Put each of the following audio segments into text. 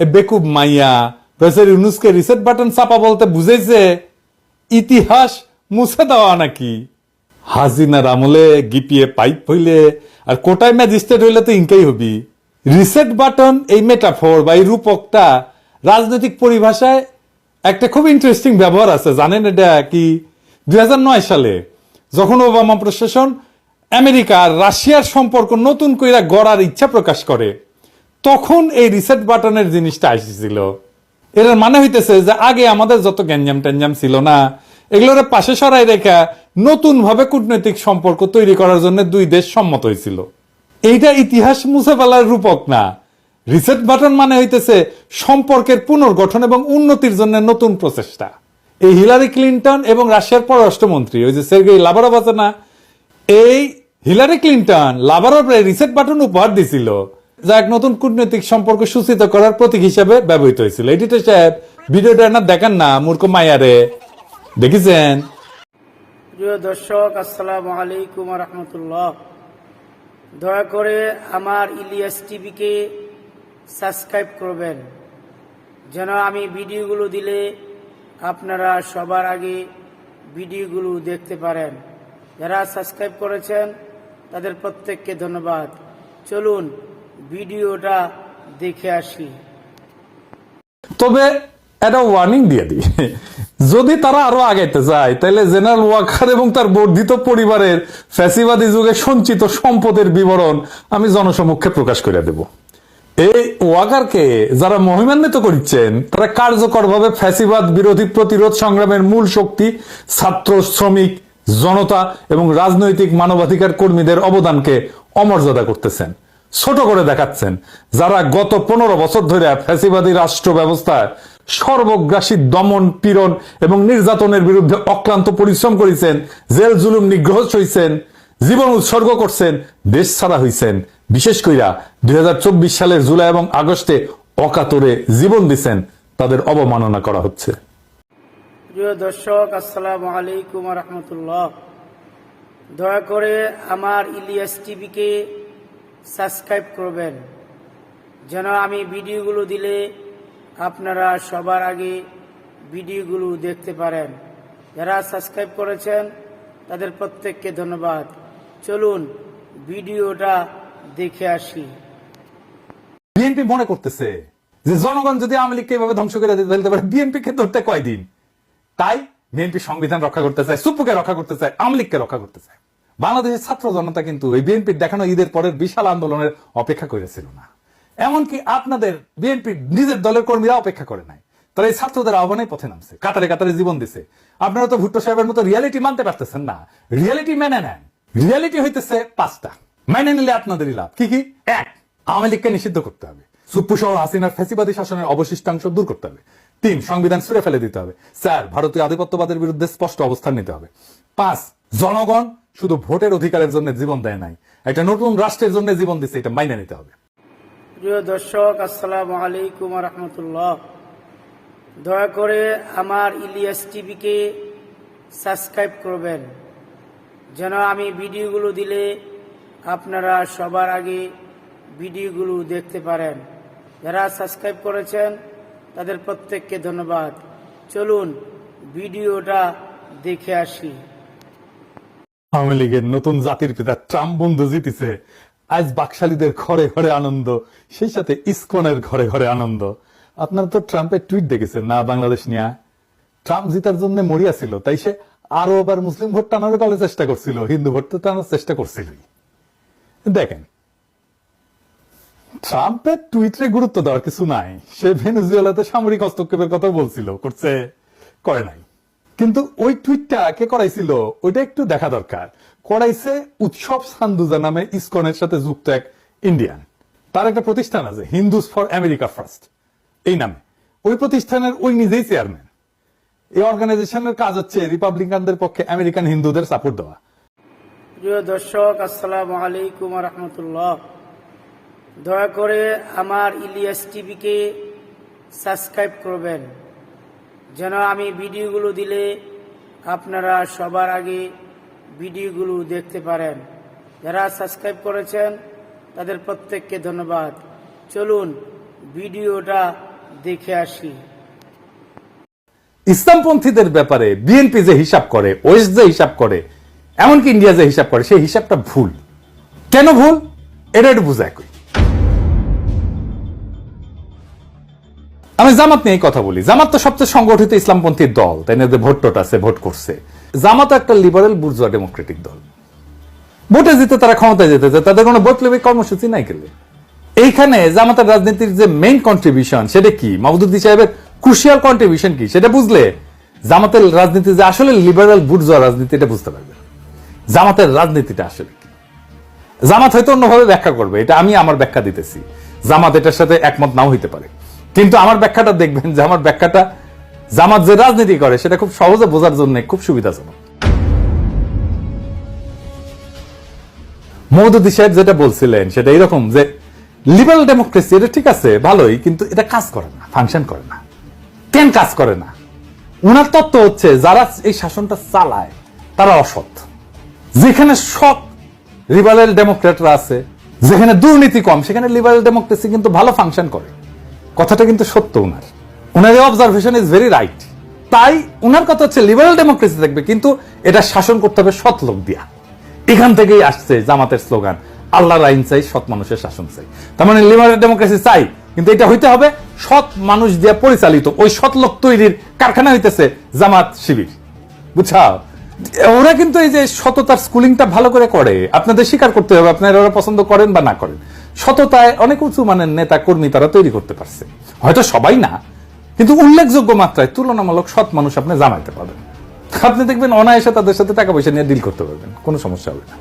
বেকুব মাইয়া প্রফেসর ইউনুসকে রিসেট বাটন চাপা বলতে বুঝেছে ইতিহাস মুছে দেওয়া নাকি? হাজিনার আমলে গিপিয়ে পাইপ হইলে আর কোটায় ম্যাজিস্ট্রেট হইলে তো ইনকাই হবি। রিসেট বাটন এই মেটাফোর বা এই রূপকটা রাজনৈতিক পরিভাষায় একটা খুব ইন্টারেস্টিং ব্যবহার আছে। জানেন এটা কি? দুই নয় সালে যখন ওবামা প্রশাসন আমেরিকা আর রাশিয়ার সম্পর্ক নতুন কইরা গড়ার ইচ্ছা প্রকাশ করে। তখন এই রিসেট বাটনের জিনিসটা আসছিল। এর মানে হইতেছে যে আগে আমাদের যত গ্যাঞ্জাম ট্যাঞ্জাম ছিল না, এগুলোর পাশে সরাই রেখা নতুন ভাবে কূটনৈতিক সম্পর্ক তৈরি করার জন্য দুই দেশ সম্মত হয়েছিল এইটা ইতিহাস মুছে ফেলার রূপক না। রিসেট বাটন মানে হইতেছে সম্পর্কের পুনর্গঠন এবং উন্নতির জন্য নতুন প্রচেষ্টা। এই হিলারি ক্লিন্টন এবং রাশিয়ার পররাষ্ট্রমন্ত্রী, ওই যে সের্গেই লাভারভ আছে না, এই হিলারি ক্লিন্টন লাভারভে রিসেট বাটন উপহার দিছিল। যা এক নতুন কূটনৈতিক সম্পর্ক সূচিত করার প্রতীক হিসেবে ব্যবহৃত হয়েছিল। এডিটর সাহেব, ভিডিওটা না, দেখেন না, মূর্খ মায়ারে দেখেছেন? প্রিয় দর্শক, আসসালামু আলাইকুম রহমতুল্লাহ দয়া করে আমার ইলিয়াস টিভিকে সাবস্ক্রাইব করবেন। যেন আমি ভিডিওগুলো দিলে আপনারা সবার আগে ভিডিওগুলো দেখতে পারেন। যারা সাবস্ক্রাইব করেছেন, তাদের প্রত্যেককে ধন্যবাদ। চলুন ভিডিওটা দেখে আসি। তবে একটা ওয়ার্নিং দিয়ে দিই। যদি তারা আরও আগাইতে চায়, তাহলে জেনারেল ওয়াকার এবং তার বর্ধিত পরিবারের ফ্যাসিবাদী যুগে সঞ্চিত সম্পদের বিবরণ আমি জনসমক্ষে প্রকাশ করে দেব। এই ওয়াকারকে যারা মহিমান্বিত করছেন তারা কার্যকরভাবে ফ্যাসিবাদ বিরোধী প্রতিরোধ সংগ্রামের মূল শক্তি, ছাত্র, শ্রমিক, জনতা এবং রাজনৈতিক মানবাধিকার কর্মীদের অবদানকে অমর্যাদা করতেছেন। ছোট করে দেখাচ্ছেন, যারা গত পনেরো বছর ধরে ফ্যাসিবাদী রাষ্ট্র ব্যবস্থায় সর্বগ্রাসী দমন, পীড়ন এবং নির্যাতনের বিরুদ্ধে অক্লান্ত পরিশ্রম করেছেন, জেল জুলুম নিগ্রহ সইছেন জীবন উৎসর্গ করছেন, দেশ ছাড়া হইছেন। বিশেষ কইরা দুই হাজার চব্বিশ সালের জুলাই এবং আগস্টে অকাতরে জীবন দিছেন, তাদের অবমাননা করা হচ্ছে। প্রিয় দর্শক, আসসালামু আলাইকুম রহমতুল্লাহ। দয়া করে আমার ইলিয়াস টিভিকে সাবস্ক্রাইব করবেন। যেন আমি ভিডিওগুলো দিলে আপনারা সবার আগে ভিডিওগুলো দেখতে পারেন। যারা সাবস্ক্রাইব করেছেন, তাদের প্রত্যেককে ধন্যবাদ। চলুন ভিডিওটা দেখে আসি। বিএনপি মনে করতেছে যে জনগণ যদি আওয়ামী লীগকে এভাবে ধ্বংস করে দিতে পারে বিএনপি কে ধরতে কয়দিন? তাই বিএনপি সংবিধান রক্ষা করতে চায় সুপুকে রক্ষা করতে চায়, আওয়ামী লীগকে রক্ষা করতে চায়। বাংলাদেশের ছাত্র জনতা কিন্তু এই বিএনপির দেখানো ঈদের পরের বিশাল আন্দোলনের অপেক্ষা করেছিল না। এমনকি আপনাদের বিএনপি নিজের দলের কর্মীরা অপেক্ষা করে নাই। তারা এই ছাত্রদের আহ্বানে পথে নামছে, কাতারে কাতারে জীবন দিছে। আপনারা তো ভুট্টো সাহেবের মতো রিয়ালিটি মানতে পারতেছেন না। রিয়ালিটি মেনে নেন। রিয়ালিটি হইতেছে পাঁচটা। মেনে নিলে আপনাদেরই লাভ। কি কি? এক, আওয়ামী লীগকে নিষিদ্ধ করতে হবে। সুপ্পু সহ হাসিনার ফ্যাসিবাদী শাসনের অবশিষ্টাংশ দূর করতে হবে। তিন, সংবিধান ছুড়ে ফেলে দিতে হবে। স্যার ভারতীয় আধিপত্যবাদের বিরুদ্ধে স্পষ্ট অবস্থান নিতে হবে। পাঁচ জনগণ শুধু ভোটের অধিকারের জন্য জীবন দেয় নাই। একটা নতুন রাষ্ট্রের জন্য জীবন দিচ্ছে এটা মাইনে নিতে হবে। প্রিয় দর্শক, আসসালাম আলাইকুম রহমতুল্লাহ। দয়া করে আমার ইলিয়াস টিভিকে সাবস্ক্রাইব করবেন। যেন আমি ভিডিওগুলো দিলে আপনারা সবার আগে ভিডিওগুলো দেখতে পারেন। যারা সাবস্ক্রাইব করেছেন, তাদের প্রত্যেককে ধন্যবাদ। চলুন ভিডিওটা দেখে আসি। আওয়ামী লীগের নতুন জাতির পিতা ট্রাম্প বন্ধু জিতেছে। আজ বাকশালীদের ঘরে ঘরে আনন্দ, সেই সাথে ইসকনের ঘরে ঘরে আনন্দ। আপনারা তো ট্রাম্পের টুইট দেখেছেন, না বাংলাদেশ নিয়ে? ট্রাম্প জিতার জন্য মরিয়া ছিল, তাই সে আরও আবার মুসলিম ভোট টানারও কালে চেষ্টা করছিল, হিন্দু ভোট তো টানার চেষ্টা করছিলই। দেখেন, ট্রাম্পের টুইটে গুরুত্ব দেওয়ার কিছু নাই। সে ভেনেজুয়েলাতে সামরিক হস্তক্ষেপের কথা বলছিল, করছে, করে নাই। কিন্তু ওই টুইটটা কে করাইছিল? ওইটা একটু দেখা দরকার। করাইছে উৎসব সান্দুজা নামে ইসকনের সাথে যুক্ত এক ইন্ডিয়ান তার একটা প্রতিষ্ঠান আছে, হিন্দুস ফর আমেরিকা ফার্স্ট। এই নামে। ওই প্রতিষ্ঠানের ওই নিজেই চেয়ারম্যান। এই অর্গানাইজেশনের কাজ হচ্ছে রিপাবলিকানদের পক্ষে আমেরিকান হিন্দুদের সাপোর্ট দেওয়া। প্রিয় দর্শক, আসসালামু আলাইকুম রহমতুল্লাহ। দয়া করে আমার ইলিয়াস টিভিকে সাবস্ক্রাইব করবেন। যেন আমি ভিডিওগুলো দিলে আপনারা সবার আগে ভিডিওগুলো দেখতে পারেন। যারা সাবস্ক্রাইব করেছেন, তাদের প্রত্যেককে ধন্যবাদ। চলুন ভিডিওটা দেখে আসি। ইসলামপন্থীদের ব্যাপারে বিএনপি যে হিসাব করে ওয়েস্ট যে হিসাব করে, এমনকি ইন্ডিয়া যে হিসাব করে, সেই হিসাবটা ভুল। কেন ভুল? এটা একটু বুঝায় কই আমি জামাত নিয়ে কথা বলি। জামাত তো সবচেয়ে সংগঠিত ইসলামপন্থী দল। তাই না ভোট টোট আছে, ভোট করছে। জামাত একটা লিবারেল বুর্জুয়া ডেমোক্রেটিক দল। ভোটে জিতে তারা ক্ষমতায় যেতে চায়। তাদের কোনো বৈপ্লবিক কর্মসূচি নাই গেলে এইখানে জামাতের রাজনীতির যে মেইন কন্ট্রিবিউশন সেটা কি? মাহমুদুদ্দি সাহেবের ক্রুশিয়াল কন্ট্রিবিউশন কি? সেটা বুঝলে জামাতের রাজনীতি যে আসলে লিবারেল বুর্জুয়া রাজনীতি, এটা বুঝতে পারবে। জামাতের রাজনীতিটা আসলে কি? জামাত হয়তো অন্যভাবে ব্যাখ্যা করবে। এটা আমি আমার ব্যাখ্যা দিতেছি। জামাত এটার সাথে একমত নাও হইতে পারে। কিন্তু আমার ব্যাখ্যাটা দেখবেন যে আমার ব্যাখ্যাটা জামাত যে রাজনীতি করে, সেটা খুব সহজে বোঝার জন্য খুব সুবিধাজনক। মৌদুদ্দি সাহেব যেটা বলছিলেন, সেটা এরকম যে লিবারাল ডেমোক্রেসি এটা ঠিক আছে, ভালোই, কিন্তু এটা কাজ করে না ফাংশন করে না কেন কাজ করে না। উনার তত্ত্ব হচ্ছে, যারা এই শাসনটা চালায়, তারা অসৎ। যেখানে সৎ লিবারেল ডেমোক্রেটরা আছে, যেখানে দুর্নীতি কম, সেখানে লিবারেল ডেমোক্রেসি কিন্তু ভালো ফাংশন করে। কথাটা কিন্তু সত্য উনার। উনার অবজারভেশন ইজ ভেরি রাইট তাই উনার কথা হচ্ছে লিবারেল ডেমোক্রেসি থাকবে কিন্তু এটা শাসন করতে হবে সৎ লোক দিয়া। এখান থেকেই আসছে জামাতের স্লোগান, আল্লাহর আইন চাই, সৎ মানুষের শাসন চাই। তার মানে লিবারেল ডেমোক্রেসি চাই, কিন্তু এটা হইতে হবে সৎ মানুষ দিয়ে পরিচালিত। ওই সৎ লোক তৈরির কারখানা হইতেছে জামাত শিবির। বুঝছাও? ওরা কিন্তু এই যে সততার স্কুলিংটা ভালো করে করে, আপনাদের স্বীকার করতে হবে আপনারা ওরা পছন্দ করেন বা না করেন। সততায় অনেক উঁচু মানের নেতা কর্মী তারা তৈরি করতে পারছে। হয়তো সবাই না, কিন্তু উল্লেখযোগ্য মাত্রায় তুলনামূলক সৎ মানুষ আপনি জানাইতে পারবেন। আপনি দেখবেন অনায়াসে তাদের সাথে টাকা পয়সা নিয়ে ডিল করতে পারবেন, কোনো সমস্যা হবে না।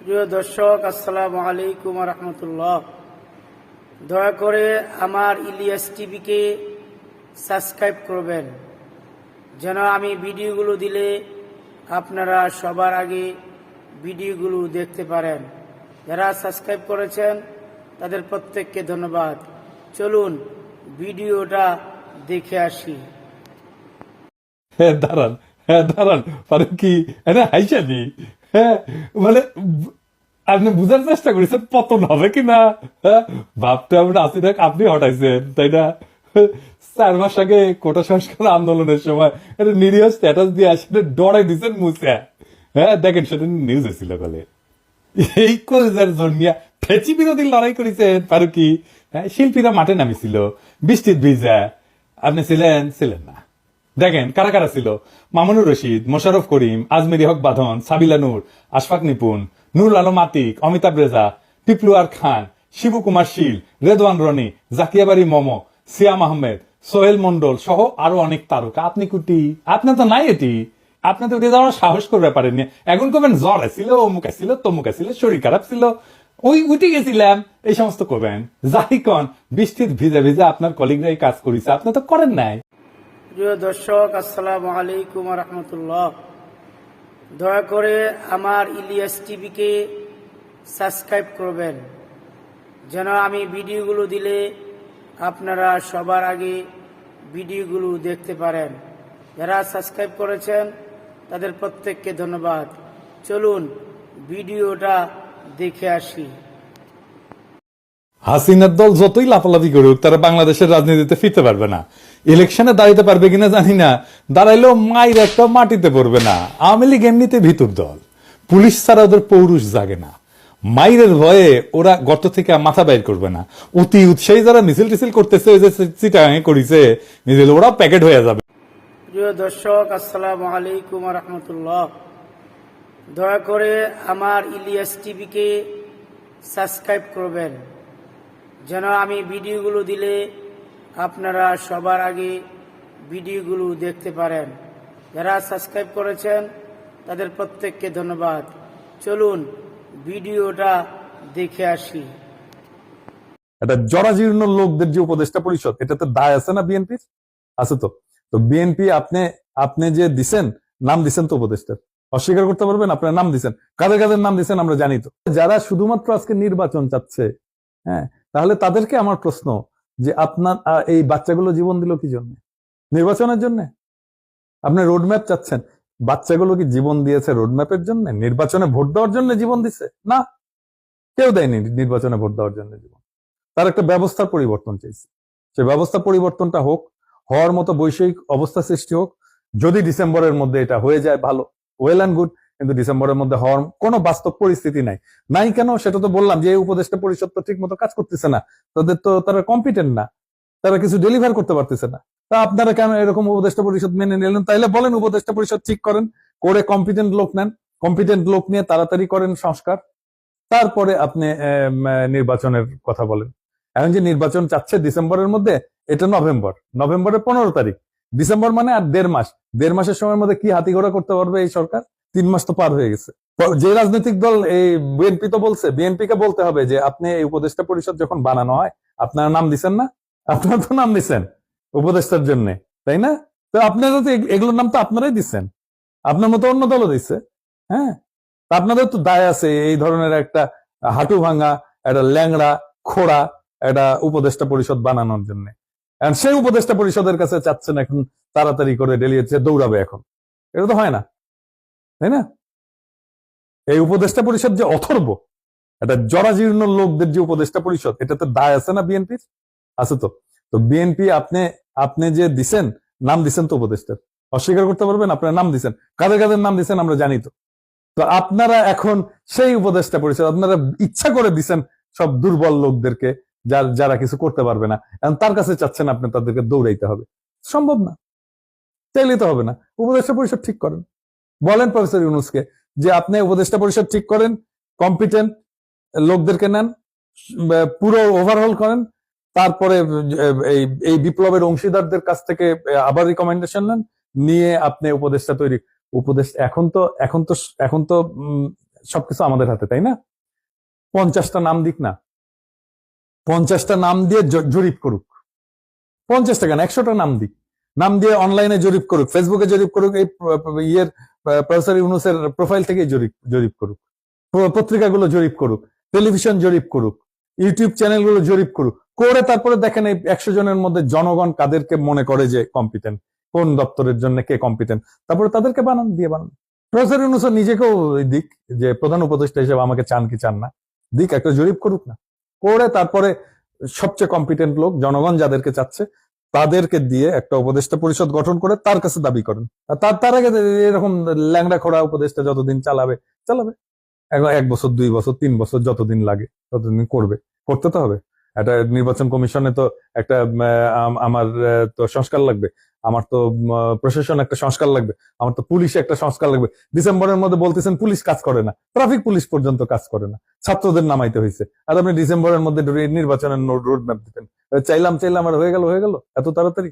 প্রিয় দর্শক, আসসালামু আলাইকুম রহমতুল্লাহ। দয়া করে আমার ইলিয়াস টিভিকে সাবস্ক্রাইব করবেন। যেন আমি ভিডিওগুলো দিলে আপনারা সবার আগে ভিডিওগুলো দেখতে পারেন। যারা সাবস্ক্রাইব করেছেন, তাদের প্রত্যেককে ধন্যবাদ। চলুন, ভিডিওটা দেখে আসি। হ্যাঁ দাঁড়ান হ্যাঁ দাঁড়ান কি হ্যাঁ মানে আপনি বুঝার চেষ্টা করেছেন পতন হবে কিনা ভাবতে আমরা আসি দেখ আপনি হটাইছেন, তাই না? চার মাস আগে কোটা সংস্কার আন্দোলনের সময় একটা নিরীহ স্ট্যাটাস দিয়ে আসলে ডরাই দিচ্ছেন মুসা। হ্যাঁ দেখেন সেটা নিউজ এসেছিল বলে। এই বিরোধী লড়াই করেছেন ফারুকি। হ্যাঁ শিল্পীরা মাঠে নামিছিল। বৃষ্টির ভিজা। আপনি ছিলেন ছিলেন না। দেখেন, কারা কারা ছিল? মামুনুর রশিদ মোশাররফ করিম, আজমেরি হক বাঁধন, সাবিলা নূর, আশফাক নিপুন নুর আলম আতিক, অমিতাভ রেজা পিপলুয়ার খান, শিবু কুমার শীল, রেদওয়ান রনি জাকিয়াবাড়ি মমো, সিয়াম আহমেদ, সোহেল মন্ডল সহ আরও অনেক তারকা। আপনি কুটি? আপনার তো নাই এটি। আপনি তো উঠে যাওয়ার সাহস করবে পারেননি এখন করবেন জ্বর ছিল অমুক ছিল তমুক ছিল শরীর খারাপ ছিল। ওই উঠে গেছিলাম, এই সমস্ত করবেন যাই কন, বৃষ্টির ভিজে ভিজে আপনার কলিগরাই কাজ করেছে, আপনি তো করেন নাই। প্রিয় দর্শক, আসসালামু আলাইকুম রহমতুল্লাহ দয়া করে আমার ইলিয়াস টিভিকে সাবস্ক্রাইব করবেন। যেন আমি ভিডিওগুলো দিলে আপনারা সবার আগে ভিডিওগুলো দেখতে পারেন। যারা সাবস্ক্রাইব করেছেন তাদের প্রত্যেককে ধন্যবাদ। চলুন ভিডিওটা দেখে আসি। হাসিনার দল যতই লাফালাফি করুক, তারা বাংলাদেশের রাজনীতিতে ফিরতে পারবে না। ইলেকশনে দাঁড়াইতে পারবে কিনা জানি না, দাঁড়াইলেও মায়ের একটা মাটিতে পড়বে না। আওয়ামী লীগ এমনিতে ভিতর দল। পুলিশ ছাড়া ওদের পৌরুষ জাগে না। মাইরের ভয়ে ওরা গর্ত থেকে মাথা বাইর করবে না। অতি উৎসাহী যারা মিছিল টিছিল করতেছে, ওই যে চিটাঙে করিছে মিছিল ওরাও প্যাকেট হয়ে যাবে। প্রিয় দর্শক, আসসালামু আলাইকুম রহমতুল্লাহ দয়া করে আমার ইলিয়াস টিভিকে সাবস্ক্রাইব করবেন। যেন আমি ভিডিওগুলো দিলে আপনারা সবার আগে ভিডিওগুলো দেখতে পারেন। যারা সাবস্ক্রাইব করেছেন, তাদের প্রত্যেককে ধন্যবাদ। চলুন ভিডিওটা দেখে আসি। এটা জরাজীর্ণ লোকদের যে উপদেষ্টা পরিষদ, এটাতে দায় আছে না বিএনপির? আছে তো। তো বিএনপি আপনি আপনি যে দিছেন, নাম দিছেন তো উপদেষ্টার। অস্বীকার করতে পারবেন, আপনার নাম দিছেন। কাদের কাদের নাম দিছেন আমরা জানি তো। যারা শুধুমাত্র আজকে নির্বাচন চাচ্ছে হ্যাঁ তাহলে তাদেরকে আমার প্রশ্ন যে আপনার এই বাচ্চাগুলো জীবন দিল কি জন্য? নির্বাচনের জন্য? আপনি রোডম্যাপ চাচ্ছেন। বাচ্চাগুলো কি জীবন দিয়েছে রোডম্যাপের জন্য? নির্বাচনে ভোট দেওয়ার জন্য জীবন দিছে? না। কেউ দেয়নি নির্বাচনে ভোট দেওয়ার জন্য জীবন। তার একটা ব্যবস্থার পরিবর্তন চাইছে। সে ব্যবস্থা পরিবর্তনটা হোক হওয়ার মতো বৈষয়িক অবস্থা সৃষ্টি হোক, যদি ডিসেম্বরের মধ্যে এটা হয়ে যায় ভালো ওয়েল অ্যান্ড গুড কিন্তু ডিসেম্বরের মধ্যে হওয়ার কোনো বাস্তব পরিস্থিতি নাই। নাই কেন? সেটা তো বললাম যে এই উপদেষ্টা পরিষদ তো ঠিক মতো কাজ করতেছে না। তাদের তো, তারা কম্পিটেন্ট না। তারা কিছু ডেলিভার করতে পারতেছে না। তা আপনারা কেন এরকম উপদেষ্টা পরিষদ মেনে নিলেন? তাইলে বলেন উপদেষ্টা পরিষদ ঠিক করেন, করে কম্পিটেন্ট লোক নেন। কম্পিটেন্ট লোক নিয়ে তাড়াতাড়ি করেন সংস্কার। তারপরে আপনি নির্বাচনের কথা বলেন। এখন যে নির্বাচন চাচ্ছে ডিসেম্বরের মধ্যে এটা নভেম্বর। নভেম্বরের পনেরো তারিখ। ডিসেম্বর মানে আর দেড় মাস। দেড় মাসের সময়ের মধ্যে কি হাতি ঘোড়া করতে পারবে এই সরকার? তিন মাস তো পার হয়ে গেছে। যে রাজনৈতিক দল, এই বিএনপি তো বলছে বিএনপি কে বলতে হবে যে আপনি এই উপদেষ্টা পরিষদ যখন বানানো হয়, আপনারা নাম দিচ্ছেন না? আপনারা তো নাম দিচ্ছেন উপদেষ্টার জন্য, তাই না? তো আপনারা তো এগুলোর নাম তো আপনারাই দিচ্ছেন আপনার মতো অন্য দলও দিচ্ছে হ্যাঁ? আপনাদের তো দায় আছে, এই ধরনের একটা হাঁটু ভাঙা, একটা ল্যাংড়া, খোড়া, একটা উপদেষ্টা পরিষদ বানানোর জন্য। সেই উপদেষ্টা পরিষদের কাছে চাচ্ছেন এখন তাড়াতাড়ি করে ডেলিয়েছে দৌড়াবে এখন। এটা তো হয় না। তাই না? এই উপদেষ্টা পরিষদ যে অথর্ব এটা জরাজীর্ণ লোকদের যে উপদেষ্টা পরিষদ এটাতে দায় আছে না বিএনপির? আছে তো। তো বিএনপি আপনি আপনি যে দিছেন, নাম দিছেন তো উপদেষ্টার। অস্বীকার করতে পারবেন, আপনার নাম দিছেন। কাদের কাদের নাম দিছেন আমরা জানি তো। তো আপনারা এখন সেই উপদেষ্টা পরিষদ, আপনারা ইচ্ছা করে দিছেন সব দুর্বল লোকদেরকে যার, যারা কিছু করতে পারবে না। এখন তার কাছে চাচ্ছেন আপনি তাদেরকে দৌড়াইতে হবে। সম্ভব না। চাইলে তো হবে না। উপদেষ্টা পরিষদ ঠিক করেন। বলেন প্রফেসর ইউনুসকে যে আপনি উপদেষ্টা পরিষদ ঠিক করেন কম্পিটেন্ট লোকদেরকে নেন পুরো ওভারহল করেন, তারপরে এই এই বিপ্লবের অংশীদারদের কাছ থেকে আবার রিকমেন্ডেশন নেন, নিয়ে আপনি উপদেষ্টা তৈরি। উপদেশ এখন তো এখন তো এখন তো সবকিছু আমাদের হাতে, তাই না? পঞ্চাশটা নাম দিক না। পঞ্চাশটা নাম দিয়ে জরিপ করুক। পঞ্চাশটা কেন? একশোটা নাম দিক। নাম দিয়ে অনলাইনে জরিপ করুক ফেসবুকে জরিপ করুক, এই ইয়ের প্রফেসর ইউনুসের প্রোফাইল থেকে জরিপ জরিপ করুক। পত্রিকাগুলো জরিপ করুক টেলিভিশন জরিপ করুক ইউটিউব চ্যানেলগুলো জরিপ করুক, করে তারপরে দেখেন এই একশো জনের মধ্যে জনগণ কাদেরকে মনে করে যে কম্পিটেন্ট কোন দপ্তরের জন্য কে কম্পিটেন্ট তারপরে তাদেরকে বানান, দিয়ে বানান। প্রফেসর ইউনুস নিজেকেও দিক, যে প্রধান উপদেষ্টা হিসেবে আমাকে চান কি চান না, দিক, একটা জরিপ করুক না। করে তারপরে সবচেয়ে কম্পিটেন্ট লোক, জনগণ যাদেরকে চাচ্ছে, তাদেরকে দিয়ে একটা উপদেষ্টা পরিষদ গঠন করে তার কাছে দাবি করেন। আর তার তার আগে এরকম ল্যাংড়া খোড়া উপদেষ্টা যতদিন চালাবে চালাবে। এক বছর, দুই বছর, তিন বছর যতদিন লাগে, ততদিন করবে। করতে তো হবে। একটা নির্বাচন কমিশনে তো একটা আমার তো সংস্কার লাগবে। আমার তো প্রশাসন একটা সংস্কার লাগবে। আমার তো পুলিশে একটা সংস্কার লাগবে। ডিসেম্বরের মধ্যে বলতেছেন পুলিশ কাজ করে না। ট্রাফিক পুলিশ পর্যন্ত কাজ করে না। ছাত্রদের নামাইতে হয়েছে আর আপনি ডিসেম্বরের মধ্যে নির্বাচনের রোড ম্যাপ দিতেন। চাইলাম চাইলাম, আর হয়ে গেল হয়ে গেল। এত তাড়াতাড়ি।